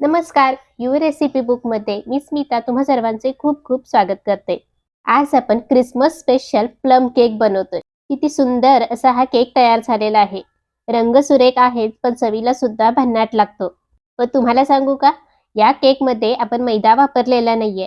नमस्कार. You recipe बुकमध्ये मी स्मिता तुम्हा सर्वांचे खूप खूप स्वागत करते. आज आपण क्रिसमस स्पेशल प्लम केक बनवतोय. किती सुंदर असा हा केक तयार झालेला आहे. रंग सुरेख आहेत पण चवीला सुद्धा भन्नाट लागतो. व तुम्हाला सांगू का? या केकमध्ये आपण मैदा वापरलेला नाहीये.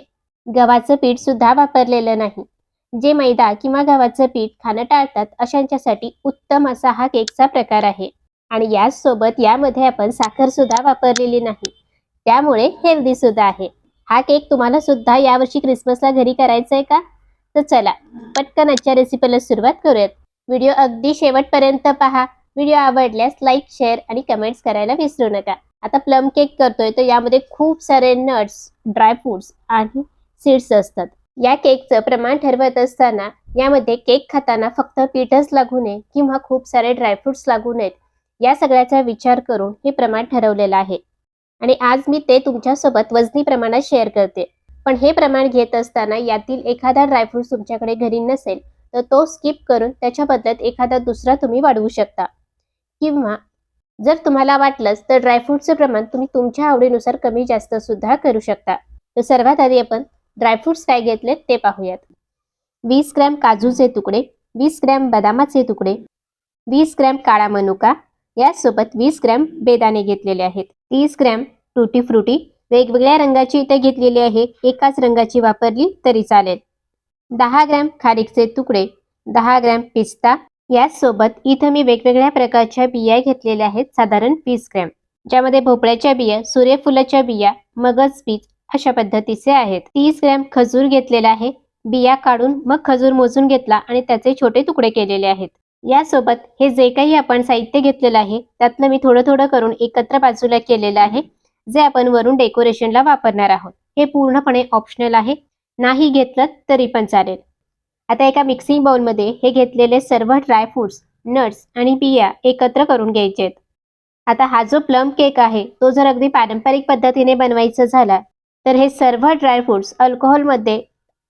गव्हाचं पीठ सुद्धा वापरलेलं नाही. जे मैदा किंवा गव्हाचं पीठ खाणं टाळतात अशांच्यासाठी उत्तम असा हा केकचा प्रकार आहे. आणि याचसोबत यामध्ये आपण साखर सुद्धा वापरलेली नाही. त्यामुळे हेल्दी सुद्धा आहे. हा केक तुम्हाला सुद्धा यावर्षी क्रिसमसला घरी करायचा आहे का? तर चला पटकन आजच्या रेसिपीला सुरुवात करूयात. व्हिडिओ अगदी शेवटपर्यंत पहा. व्हिडिओ आवडल्यास लाईक शेअर आणि कमेंट्स करायला विसरू नका. आता प्लम केक करतोय तर यामध्ये खूप सारे नट्स ड्रायफ्रुट्स आणि सीड्स असतात. या केकचं प्रमाण ठरवत असताना यामध्ये केक खाताना फक्त पीठच लागू नये किंवा खूप सारे ड्रायफ्रुट्स लागू नयेत. या सगळ्याचा विचार करून हे प्रमाण ठरवलेलं आहे. आणि आज मी ते तुमच्यासोबत वजनी प्रमाणात शेअर करते. पण हे प्रमाण घेत असताना यातील एखादा ड्रायफ्रूट तुमच्याकडे घरी नसेल तर तो स्किप करून त्याच्या बदल्यात एखादा दुसरा तुम्ही वाढवू शकता. किंवा जर तुम्हाला वाटलंच तर ड्रायफ्रूटचं प्रमाण तुम्ही तुमच्या आवडीनुसार कमी जास्त सुद्धा करू शकता. तर सर्वात आधी आपण ड्रायफ्रुट्स काय घेतलेत ते पाहूयात. वीस ग्रॅम काजूचे तुकडे वीस ग्रॅम बदामाचे तुकडे वीस ग्रॅम काळा मनुका यासोबत वीस ग्रॅम बेदाणे घेतलेले आहेत. तीस ग्रॅम टुटी फ्रुटी वेगवेगळ्या रंगाची इथे घेतलेली आहे. एकाच रंगाची वापरली तरी चालेल. दहा ग्रॅम खारीकचे तुकडे दहा ग्रॅम पिस्ता याचसोबत इथं मी वेगवेगळ्या प्रकारच्या बिया घेतलेल्या आहेत. साधारण वीस ग्रॅम. ज्यामध्ये भोपळ्याच्या बिया सूर्यफुलाच्या बिया मगज बीज अशा पद्धतीचे आहेत. तीस ग्रॅम खजूर घेतलेला आहे. बिया काढून मग खजूर मोजून घेतला आणि त्याचे छोटे तुकडे केलेले आहेत. यासोबत हे जे काही आपण साहित्य घेतलेलं आहे त्यातलं मी थोडं थोडं करून एकत्र बाजूला केलेलं आहे. जे आपण वरून डेकोरेशनला वापरणार आहोत. हे पूर्णपणे ऑप्शनल आहे. नाही घेतलं तरी पण चालेल. आता एका मिक्सिंग बाउलमध्ये हे घेतलेले सर्व ड्रायफ्रुट्स नट्स आणि बिया एकत्र करून घ्यायचे आहेत. आता हा जो प्लम केक आहे तो जर अगदी पारंपरिक पद्धतीने बनवायचा झाला तर हे सर्व ड्रायफ्रुट्स अल्कोहोलमध्ये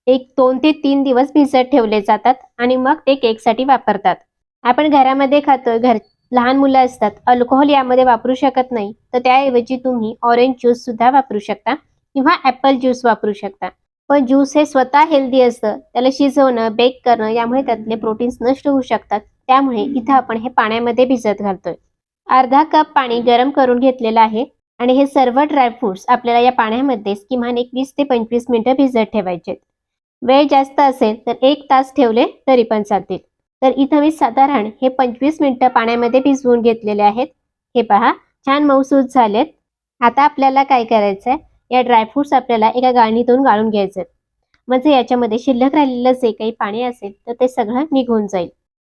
एक दोन ते तीन दिवस भिजत ठेवले जातात आणि मग ते केकसाठी वापरतात. आपण घरामध्ये खातोय घर लहान मुलं असतात अल्कोहोल यामध्ये वापरू शकत नाही तर त्याऐवजी तुम्ही ऑरेंज ज्यूस सुद्धा वापरू शकता किंवा ॲपल ज्यूस वापरू शकता. पण ज्यूस हे स्वतः हेल्दी असतं त्याला शिजवणं बेक करणं यामुळे त्यातले प्रोटीन्स नष्ट होऊ शकतात त्यामुळे इथं आपण हे पाण्यामध्ये भिजत घालतोय. अर्धा कप पाणी गरम करून घेतलेलं आहे आणि हे सर्व ड्रायफ्रुट्स आपल्याला या पाण्यामध्ये किमान एक वीस ते पंचवीस मिनिटं भिजत ठेवायचे वेळ जास्त असेल तर एक तास ठेवले तरी पण चालतील. तर इथं मी साधारण हे पंचवीस मिनटं पाण्यामध्ये भिजवून घेतलेले आहेत. हे पहा छान मऊसूद झालेत. आता आपल्याला काय करायचं आहे या ड्रायफ्रुट्स आपल्याला एका गाळणीतून गाळून घ्यायचे आहेत म्हणजे याच्यामध्ये शिल्लक राहिलेलं जे काही पाणी असेल तर ते सगळं निघून जाईल.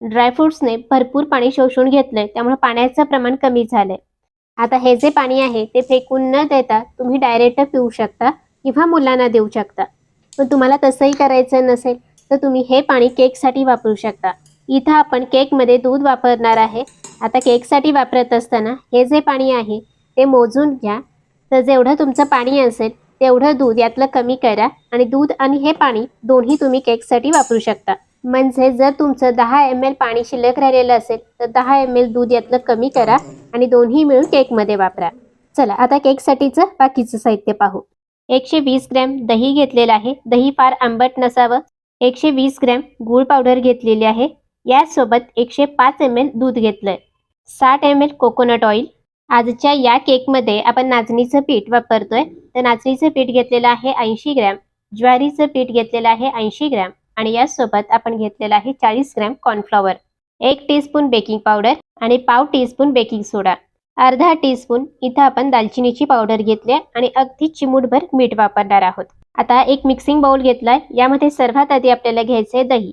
ड्रायफ्रुट्सने भरपूर पाणी शोषून घेतलंय त्यामुळे पाण्याचं प्रमाण कमी झालंय. आता हे जे पाणी आहे ते फेकून न देता तुम्ही डायरेक्ट पिऊ शकता किंवा मुलांना देऊ शकता. पण तुम्हाला तसंही करायचं नसेल तर तुम्ही हे पाणी केकसाठी वापरू शकता. इथं आपण केकमध्ये दूध वापरणार आहे. आता केकसाठी वापरत असताना हे जे पाणी आहे ते मोजून घ्या. तर जेवढं तुमचं पाणी असेल तेवढं दूध यातलं कमी करा आणि दूध आणि हे पाणी दोन्ही तुम्ही केकसाठी वापरू शकता. म्हणजे जर तुमचं दहा एम एल पाणी शिल्लक राहिलेलं असेल तर दहा एम एल दूध यातलं कमी करा आणि दोन्ही मिळून केकमध्ये वापरा. चला आता केकसाठीचं बाकीचं साहित्य पाहू. एकशे वीस ग्रॅम दही घेतलेलं आहे. दही फार आंबट नसावं. एकशे वीस ग्रॅम गूळ पावडर घेतलेली आहे. यासोबत एकशे पाच एम एल दूध घेतलंय. साठ एम एल कोकोनट ऑइल आजच्या या केकमध्ये आपण नाचणीचं पीठ वापरतोय. तर नाचणीचं पीठ घेतलेलं आहे ऐंशी ग्रॅम. ज्वारीचं पीठ घेतलेलं आहे ऐंशी ग्रॅम. आणि यासोबत आपण घेतलेलं आहे चाळीस ग्रॅम कॉर्नफ्लॉवर एक टीस्पून बेकिंग पावडर आणि पाव टीस्पून बेकिंग सोडा अर्धा टीस्पून इथं आपण दालचिनीची पावडर घेतली आणि अगदी चिमूटभर मीठ वापरणार आहोत. आता एक मिक्सिंग बाउल घेतलाय. यामध्ये सर्वात आधी आपल्याला घ्यायचंय दही.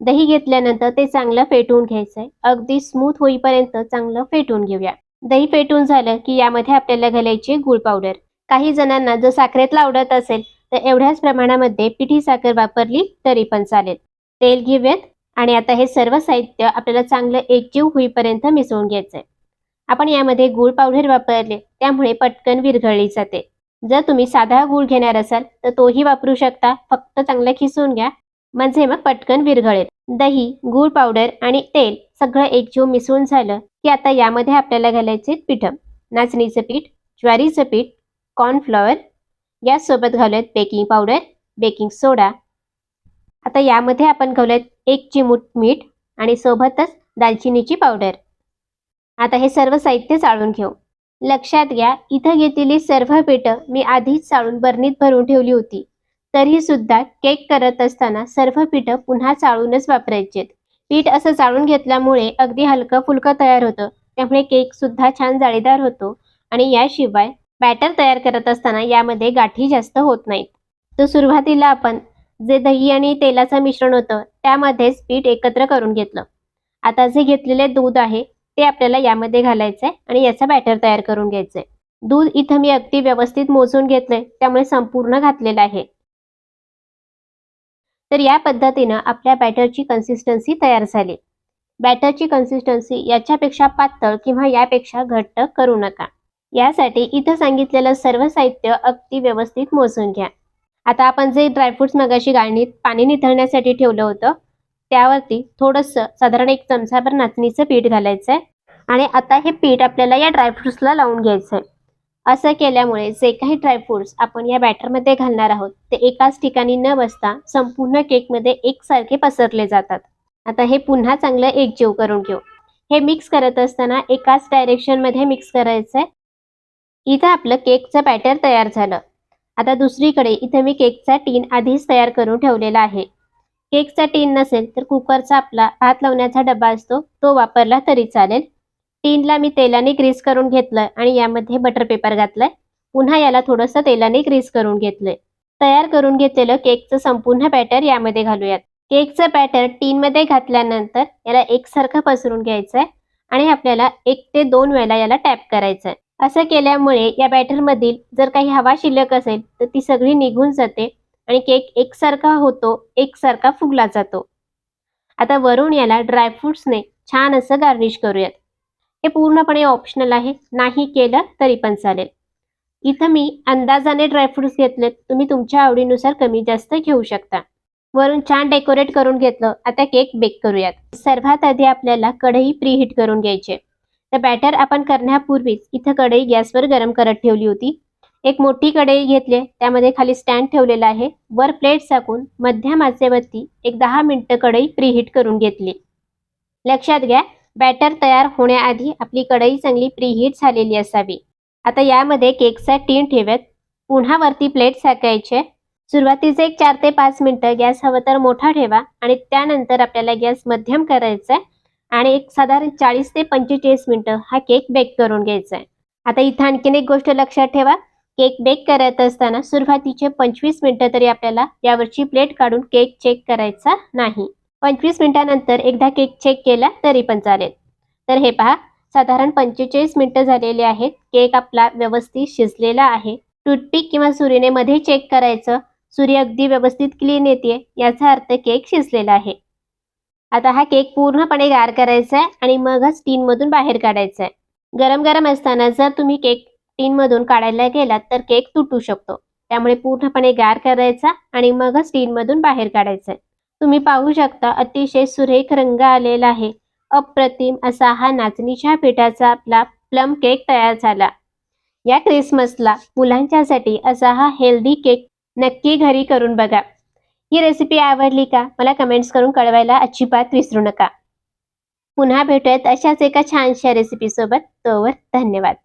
दही घेतल्यानंतर ते चांगलं फेटून घ्यायचंय. अगदी स्मूथ होईपर्यंत चांगलं फेटून घेऊया. दही फेटून झालं की यामध्ये आपल्याला घालायची गुळ पावडर. काही जणांना जर साखरेतला आवडत असेल तर एवढ्याच प्रमाणामध्ये पिठी साखर वापरली तरी पण चालेल. तेल घेऊयात आणि आता हे सर्व साहित्य आपल्याला चांगलं एकजीव होईपर्यंत मिसळून घ्यायचंय. आपण यामध्ये गुळ पावडर वापरले त्यामुळे पटकन विरघळली जाते. जर तुम्ही साधा गूळ घेणार असाल तर तोही वापरू शकता. फक्त चांगलं खिसून घ्या. म्हणजे मग पटकन विरघळेल. दही गूळ पावडर आणि तेल सगळं एकजीव मिसळून झालं की आता यामध्ये आपल्याला घालायचे पीठ. नाचणीचं पीठ ज्वारीचं पीठ कॉर्नफ्लॉवर यासोबत घालूयात बेकिंग पावडर बेकिंग सोडा आता यामध्ये आपण घालूयात एक चिमूट मीठ आणि सोबतच दालचिनीची पावडर आता हे सर्व साहित्य चाळून घेऊ. लक्षात घ्या इथं घेतलेली सर्व पिठं मी आधीच चाळून बरणीत भरून ठेवली होती. तरी सुद्धा केक करत असताना सर्व पिठं पुन्हा चाळूनच वापरायचे पीठ असं चाळून घेतल्यामुळे अगदी हलकं फुलकं तयार होतं. त्यामुळे केक सुद्धा छान जाळीदार होतो. आणि याशिवाय बॅटर तयार करत असताना यामध्ये गाठी जास्त होत नाहीत. तर सुरुवातीला आपण जे दही आणि तेलाचं मिश्रण होतं त्यामध्येच पीठ एकत्र करून घेतलं. आता जे घेतलेले दूध आहे ते आपल्याला यामध्ये घालायचं आहे आणि याचा बॅटर तयार करून घ्यायचं आहे दूध इथं मी अगदी व्यवस्थित मोजून घेतलंय त्यामुळे संपूर्ण घातलेलं आहे. तर या पद्धतीनं आपल्या बॅटरची कन्सिस्टन्सी तयार झाली. बॅटरची कन्सिस्टन्सी याच्यापेक्षा पातळ किंवा यापेक्षा घट्ट करू नका. यासाठी इथं सांगितलेलं सर्व साहित्य अगदी व्यवस्थित मोजून घ्या. आता आपण जे ड्रायफ्रुट्स मगाशी गाळणीत पाणी निथळण्यासाठी ठेवलं होतं त्यावरती थोडंसं साधारण एक चमचाभर नाचणीचं पीठ घालायचं आहे आणि आता हे पीठ आपल्याला या ड्रायफ्रुट्सला लावून घ्यायचं आहे असं केल्यामुळे जे काही ड्रायफ्रुट्स आपण या बॅटरमध्ये घालणार आहोत ते एकाच ठिकाणी न बसता संपूर्ण केकमध्ये एकसारखे पसरले जातात. आता हे पुन्हा चांगलं एकजीव करून घेऊ. हे मिक्स करत असताना एकाच डायरेक्शनमध्ये मिक्स करायचं आहे इथं आपलं केकचं बॅटर तयार झालं. आता दुसरीकडे इथं मी केकचा टीन आधीच तयार करून ठेवलेला आहे. केकचा टीन नसेल तर कुकरचा आपला भात लावण्याचा डबा असतो तो वापरला तरी चालेल. टीनला मी तेलाने ग्रीस करून घेतलं आणि यामध्ये बटर पेपर घातलाय. पुन्हा याला थोडंसं तेलाने ग्रीस करून घेतलंय. तयार करून घेतलेलं केकचं संपूर्ण बॅटर यामध्ये घालूयात. केकचं बॅटर टीनमध्ये घातल्यानंतर याला एकसारखं पसरून घ्यायचं आहे आणि आपल्याला एक ते दोन वेळा याला टॅप करायचं आहे असं केल्यामुळे या बॅटरमधील जर काही हवा शिल्लक असेल तर ती सगळी निघून जाते आणि केक एकसारखा होतो एकसारखा फुगला जातो. आता वरून याला ड्रायफ्रुट्सने छान असं गार्निश करूयात. हे पूर्णपणे ऑप्शनल आहे. नाही केलं तरी पण चालेल. इथं मी अंदाजाने ड्रायफ्रुट्स घेतलेत. तुम्ही तुमच्या आवडीनुसार कमी जास्त घेऊ शकता. वरून छान डेकोरेट करून घेतलं. आता केक बेक करूयात. सर्वात आधी आपल्याला कढई प्रीहीट करून घ्यायची तर बॅटर आपण करण्यापूर्वीच इथं कढई गॅसवर गरम करत ठेवली होती. एक मोठी कढई घेतली त्यामध्ये खाली स्टँड ठेवलेला आहे. वर प्लेट साकून मध्यम आचेवरती एक दहा मिनिटं कढई प्रीहीट करून घेतली. लक्षात घ्या बॅटर तयार होण्याआधी आपली कढई चांगली प्रीहीट झालेली असावी. आता यामध्ये केकचा टीन ठेवत पुन्हा वरती प्लेट साकायचे. सुरुवातीचे एक चार ते पाच मिनटं गॅस हवं तर मोठा ठेवा आणि त्यानंतर आपल्याला गॅस मध्यम करायचा आहे आणि एक साधारण चाळीस ते पंचेचाळीस मिनटं हा केक बेक करून घ्यायचा आहे. आता इथं आणखीन एक गोष्ट लक्षात ठेवा. केक बेक करत असताना सुरुवातीचे पंचवीस मिनटं तरी आपल्याला यावरची प्लेट काढून केक चेक करायचा नाही. पंचवीस मिनिटानंतर एकदा केक चेक केला तरी पण चालेल. तर हे पहा साधारण पंचेचाळीस मिनिटं झालेली आहेत. केक आपला व्यवस्थित शिजलेला आहे. टूथपिक किंवा सुरीने मध्ये चेक करायचं. सुरी अगदी व्यवस्थित क्लीन येते याचा अर्थ केक शिजलेला आहे. आता हा केक पूर्णपणे गार करायचा आहे आणि मगच टीनमधून बाहेर काढायचा आहे. गरम गरम असताना जर तुम्ही केक टीनमधून काढायला गेलात तर केक तुटू शकतो. त्यामुळे पूर्णपणे गार करायचा आणि मगच टीनमधून बाहेर काढायचा आहे. तुम्ही पाहू शकता अतिशय सुरेख रंग आलेला आहे. अप्रतिम असा हा नाचणीच्या पिठाचा आपला प्लम केक तयार झाला. या क्रिसमसला मुलांच्यासाठी असा हा हेल्दी केक नक्की घरी करून बघा. ही रेसिपी आवडली का? मला कमेंट्स करून कळवायला अजिबात विसरू नका. पुन्हा भेटूयात अशाच एका छानशा रेसिपीसोबत तोवर धन्यवाद.